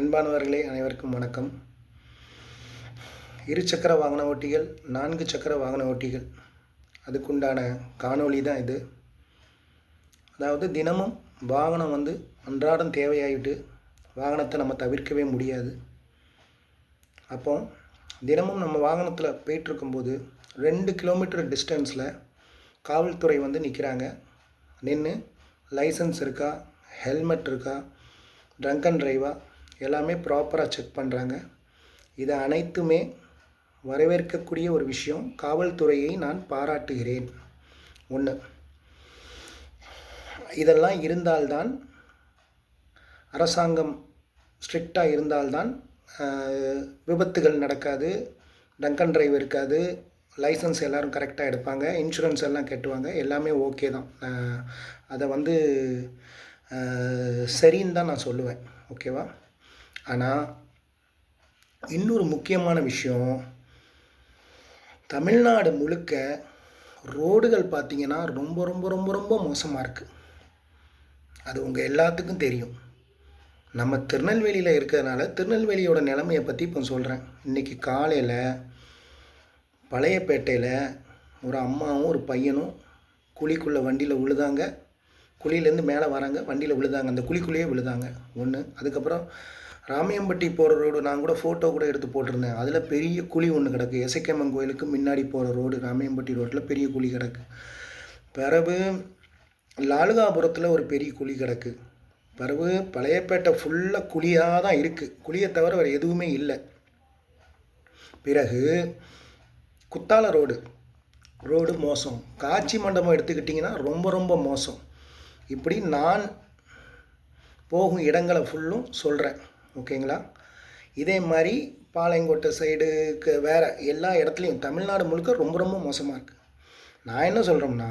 அன்பானவர்களே அனைவருக்கும் வணக்கம். இரு சக்கர வாகன ஓட்டிகள் நான்கு சக்கர வாகன ஓட்டிகள். அதுக்குண்டான காணொளி தான் இது. அதாவது தினமும் வாகனம் வந்து அன்றாடம் தேவையாயிட்டு வாகனத்தை நம்ம தவிர்க்கவே முடியாது. அப்போ தினமும் நம்ம வாகனத்தில் போயிட்டுருக்கும்போது ரெண்டு கிலோமீட்டர் டிஸ்டன்ஸில் காவல்துறை வந்து நிற்கிறாங்க நின்று லைசன்ஸ் இருக்கா ஹெல்மெட் இருக்கா ட்ரங்க் அண்ட் டிரைவா எல்லாமே ப்ராப்பராக செக் பண்ணுறாங்க இது அனைத்துமே வரவேற்கக்கூடிய ஒரு விஷயம். காவல்துறையை நான் பாராட்டுகிறேன். ஒன்று இதெல்லாம் இருந்தால்தான் அரசாங்கம் ஸ்ட்ரிக்டாக இருந்தால்தான் விபத்துகள் நடக்காது டங்கன் ட்ரைவ் டிரைவ் இருக்காது லைசன்ஸ் எல்லோரும் கரெக்டாக எடுப்பாங்க இன்சூரன்ஸ் எல்லாம் கட்டுவாங்க எல்லாமே ஓகே தான். அதை வந்து சரின்னு தான் நான் சொல்லுவேன். ஓகேவா ஆனால் இன்னொரு முக்கியமான விஷயம் தமிழ்நாடு முழுக்க ரோடுகள் பார்த்தீங்கன்னா ரொம்ப ரொம்ப ரொம்ப ரொம்ப மோசமாக இருக்குது அது உங்கள் எல்லாத்துக்கும் தெரியும். நம்ம திருநெல்வேலியில் இருக்கிறதுனால திருநெல்வேலியோட நிலைமையை பற்றி இப்போ சொல்கிறேன் இன்றைக்கி காலையில் பழையப்பேட்டையில் ஒரு அம்மாவும் ஒரு பையனும் குழிக்குள்ளே வண்டியில் விழுதாங்க. குழியிலேருந்து மேலே வராங்க வண்டியில் விழுதாங்க. அந்த குழிக்குள்ளேயே விழுதாங்க. ஒன்று அதுக்கப்புறம் ராமியம்பட்டி போகிற ரோடு நான் கூட ஃபோட்டோ கூட எடுத்து போட்டிருந்தேன். அதில் பெரிய குழி ஒன்று கிடக்கு. எசைக்கம்மன் கோயிலுக்கு முன்னாடி போகிற ரோடு ராமியம்பட்டி ரோட்டில் பெரிய குழி கிடக்கு. பிறகு லாலுகாபுரத்தில் ஒரு பெரிய குழி கிடக்கு. பிறகு பழையப்பேட்டை ஃபுல்லாக குழியாக தான் இருக்குது குழியை தவிர வேறு எதுவுமே இல்லை. பிறகு குத்தால ரோடு ரோடு மோசம். காட்சி மண்டபம் எடுத்துக்கிட்டிங்கன்னா ரொம்ப ரொம்ப மோசம். இப்படி நான் போகும் இடங்களை ஃபுல்லும் சொல்கிறேன் ஓகேங்களா? இதே மாதிரி பாளையங்கோட்டை சைடுக்கு வேறு எல்லா இடத்துலையும் தமிழ்நாடு முழுக்க ரொம்ப ரொம்ப மோசமாக இருக்குது நான் என்ன சொல்கிறோம்னா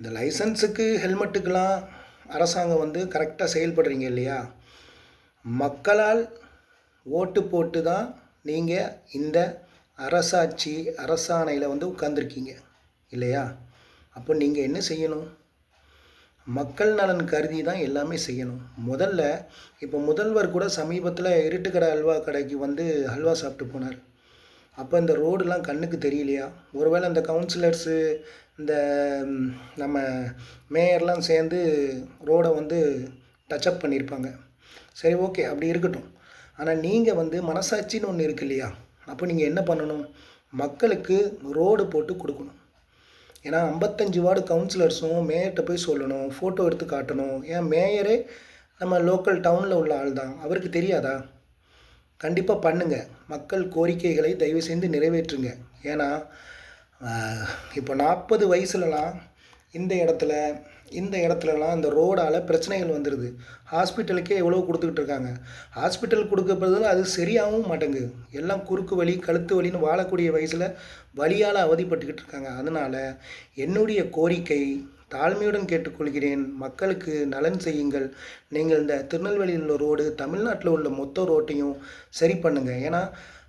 இந்த லைசன்ஸுக்கு ஹெல்மெட்டுக்கெலாம் அரசாங்கம் வந்து கரெக்டாக செயல்படுறீங்க இல்லையா? மக்களால் ஓட்டு போட்டு தான் நீங்கள் இந்த அரசாட்சி அரசாணையில் வந்து உட்காந்துருக்கீங்க இல்லையா? அப்போ நீங்கள் என்ன செய்யணும்? மக்கள் நலன் கருதி தான் எல்லாமே செய்யணும். முதல்ல இப்போ முதல்வர் கூட சமீபத்தில் இருட்டுக்கடை அல்வா கடைக்கு வந்து அல்வா சாப்பிட்டு போனார். அப்போ இந்த ரோடுலாம் கண்ணுக்கு தெரியலையா? ஒருவேளை அந்த கவுன்சிலர்ஸு இந்த நம்ம மேயர்லாம் சேர்ந்து ரோடை வந்து டச்சப் பண்ணியிருப்பாங்க சரி ஓகே அப்படி இருக்கட்டும். ஆனால் நீங்கள் வந்து மனசாட்சின்னு ஒன்று இருக்கு இல்லையா? அப்போ நீங்கள் என்ன பண்ணணும்? மக்களுக்கு ரோடு போட்டு கொடுக்கணும். ஏன்னா ஐம்பத்தஞ்சு வார்டு கவுன்சிலர்ஸும் மேயர்கிட்ட போய் சொல்லணும் ஃபோட்டோ எடுத்து காட்டணும். ஏன் மேயரே நம்ம லோக்கல் டவுனில் உள்ள ஆள் தான். அவருக்கு தெரியாதா? கண்டிப்பாக பண்ணுங்கள் மக்கள் கோரிக்கைகளை தயவு செய்து நிறைவேற்றுங்க. ஏன்னா இப்போ நாற்பது வயசுலலாம் இந்த இடத்துல இந்த இடத்துலலாம் இந்த ரோடால் பிரச்சனைகள் வந்துடுது ஹாஸ்பிட்டலுக்கே எவ்வளோ கொடுத்துக்கிட்டு இருக்காங்க? ஹாஸ்பிட்டல் கொடுக்கப்படுறதுல அது சரியாகவும் மாட்டேங்குது. எல்லாம் குறுக்கு வலி கழுத்து வலின்னு வாழக்கூடிய வயசில் வலியால் அவதிப்பட்டுக்கிட்டு இருக்காங்க. அதனால் என்னுடைய கோரிக்கை தாழ்மையுடன் கேட்டுக்கொள்கிறேன். மக்களுக்கு நலன் செய்யுங்கள். நீங்கள் இந்த திருநெல்வேலியில் உள்ள ரோடு தமிழ்நாட்டில் உள்ள மொத்த ரோட்டையும் சரி பண்ணுங்கள் ஏன்னா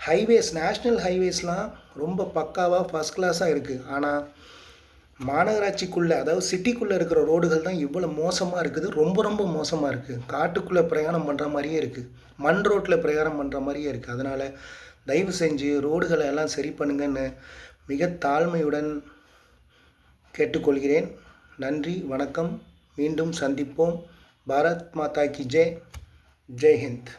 ஹைவேஸ் நேஷ்னல் ஹைவேஸ்லாம் ரொம்ப பக்காவாக ஃபஸ்ட் கிளாஸாக இருக்குது ஆனால் மாநகராட்சிக்குள்ளே அதாவது சிட்டிக்குள்ளே இருக்கிற ரோடுகள் தான் இவ்வளோ மோசமாக இருக்குது. ரொம்ப ரொம்ப மோசமாக இருக்குது காட்டுக்குள்ளே பிரயாணம் பண்ணுற மாதிரியே இருக்குது மண் ரோட்டில் பிரயாணம் பண்ணுற மாதிரியே இருக்குது அதனால் தயவு செஞ்சு ரோடுகளை எல்லாம் சரி பண்ணுங்கன்னு மிக தாழ்மையுடன் கேட்டுக்கொள்கிறேன். நன்றி வணக்கம். மீண்டும் சந்திப்போம். பாரத் மாதா கி ஜெய் ஜெய்ஹிந்த்